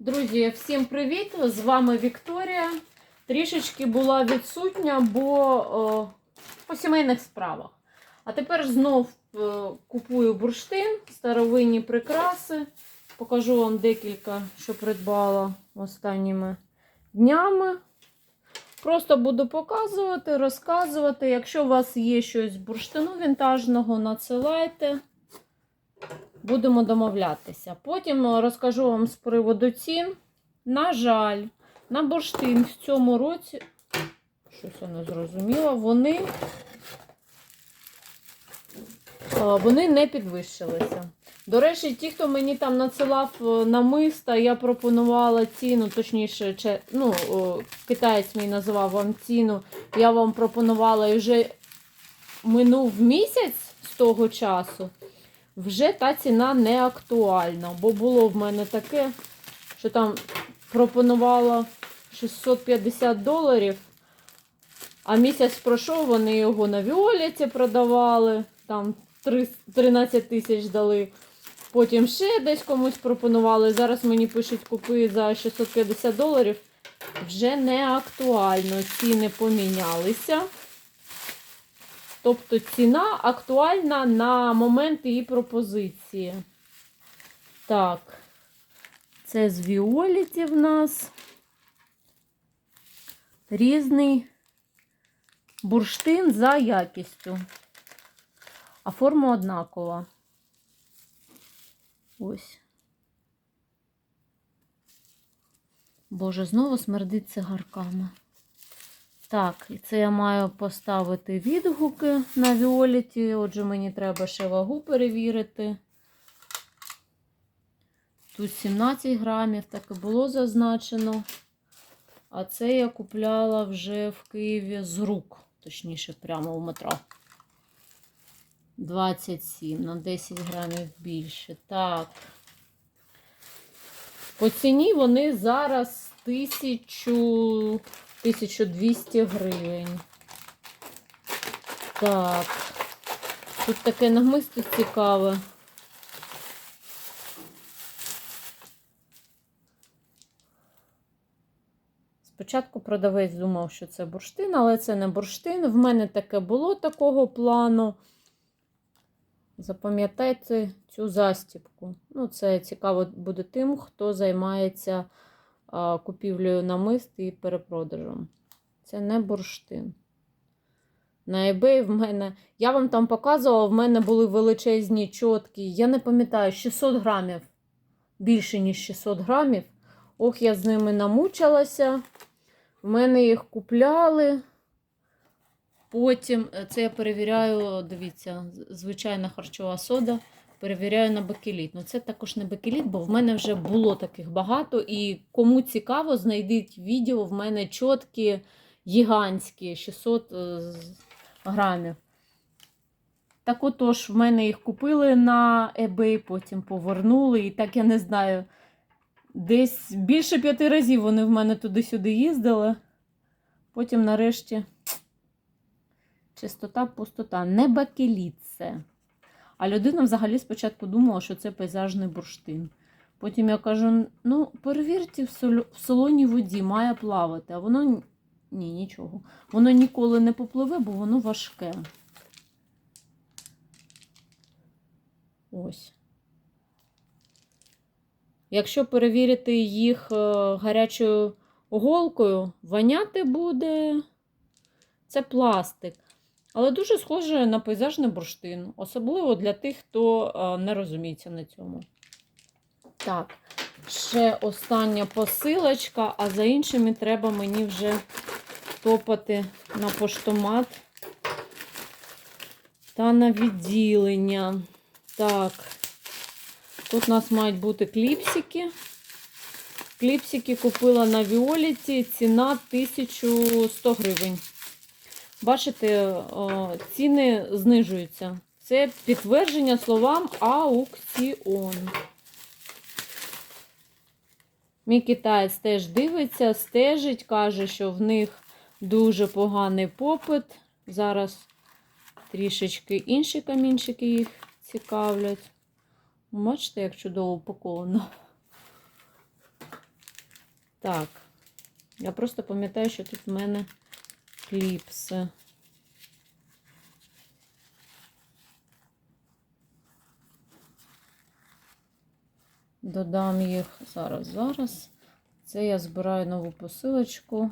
Друзі, всім привіт! З вами Вікторія. Трішечки була відсутня, бо о, по сімейних справах. А тепер знов е, купую бурштин, старовинні прикраси. Покажу вам декілька, що придбала останніми днями. Просто буду показувати, розказувати. Якщо у вас є щось бурштину вінтажного, надсилайте. Будемо домовлятися. Потім е, розкажу вам з приводу цін. На жаль, на бурштин в цьому році, щось я не зрозуміла, вони, е, вони не підвищилися. До речі, ті, хто мені там надсилав е, намиста, я пропонувала ціну, точніше, че- ну, китаєць мій називав вам ціну, я вам пропонувала і вже минув місяць з того часу вже та ціна не актуальна. Бо було в мене таке, що там пропонувала 650 доларів, а місяць пройшов, вони його на Віолеті продавали, там 13 тисяч дали. Потім ще десь комусь пропонували. Зараз мені пишуть купи за 650 доларів. Вже не актуально. Ціни помінялися. Тобто ціна актуальна на момент її пропозиції. Так, це з Віоліті в нас різний бурштин за якістю. А форма однакова. Ось. Боже, знову смердить цигарками. Так, і це я маю поставити відгуки на Віоліті. Отже, мені треба ще вагу перевірити. Тут 17 грамів, так і було зазначено. А це я купляла вже в Києві з рук, точніше, прямо в метро. 27 на 10 грамів більше. Так. По ціні вони зараз 1000, 1200 гривень. Так. Тут таке намисто цікаве. Спочатку продавець думав, що це бурштин, але це не бурштин. В мене таке було такого плану. Запам'ятайте цю застібку. Ну, це цікаво буде тим, хто займається купівлею намист і перепродажем. Це не бурштин. На eBay в мене. Я вам там показувала, в мене були величезні чотки. Я не пам'ятаю, 600 грамів. Більше, ніж 600 грамів. Ох, я з ними намучилася. В мене їх купляли. Потім е, це я перевіряю, дивіться, звичайна харчова сода. Перевіряю на бакеліт. Ну, це також не бакеліт, бо в мене вже було таких багато. І кому цікаво, знайдіть відео. В мене чоткі, гігантські, 600 е, грамів. Так отож, в мене їх купили на eBay, потім повернули. І так я не знаю. Десь більше п'яти разів вони в мене туди-сюди їздили. Потім, нарешті, чистота, пустота. Не бакеліт це. А людина взагалі спочатку думала, що це пейзажний бурштин. Потім я кажу: ну, перевірте в, солоній воді, має плавати. А воно ні- ні, нічого. Воно ніколи не попливе, бо воно важке. Ось. Якщо перевірити їх е, гарячою голкою, воняти буде. Це пластик. Але дуже схоже на пейзажний бурштин, особливо для тих, хто е, не розуміється на цьому. Так, ще остання посилочка, а за іншими треба мені вже топати на поштомат та на відділення. Так, тут у нас мають бути кліпсики. Кліпсики купила на Віоліті, ціна 1100 гривень. Бачите, ціни знижуються. Це підтвердження словам аукціон. Мій китаєць теж дивиться, стежить, каже, що в них дуже поганий попит. Зараз трішечки інші камінчики їх цікавлять. Бачите, як чудово упаковано. Так. Я просто пам'ятаю, що тут в мене кліпси. Додам їх зараз, зараз. Це я збираю нову посилочку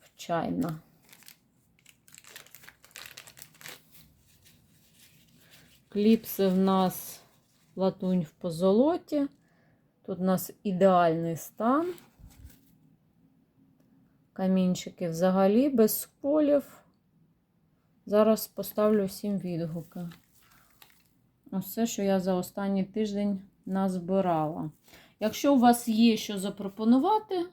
в чайна. Кліпси в нас латунь в позолоті. Тут у нас ідеальний стан. Камінчики взагалі без сколів. Зараз поставлю всім відгуки. Все, що я за останній тиждень назбирала. Якщо у вас є що запропонувати,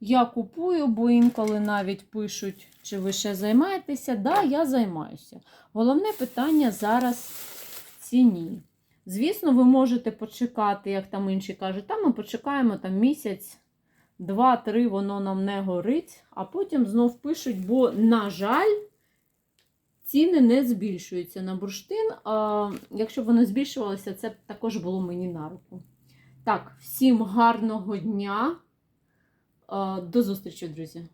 я купую, бо інколи навіть пишуть, чи ви ще займаєтеся. Да, я займаюся. Головне питання зараз в ціні. Звісно, ви можете почекати, як там інші кажуть, там ми почекаємо там місяць, два-три, воно нам не горить, а потім знов пишуть, бо, на жаль, ціни не збільшуються на бурштин. А якщо б вони збільшувалися, це б також було мені на руку. Так, всім гарного дня. До зустрічі, друзі!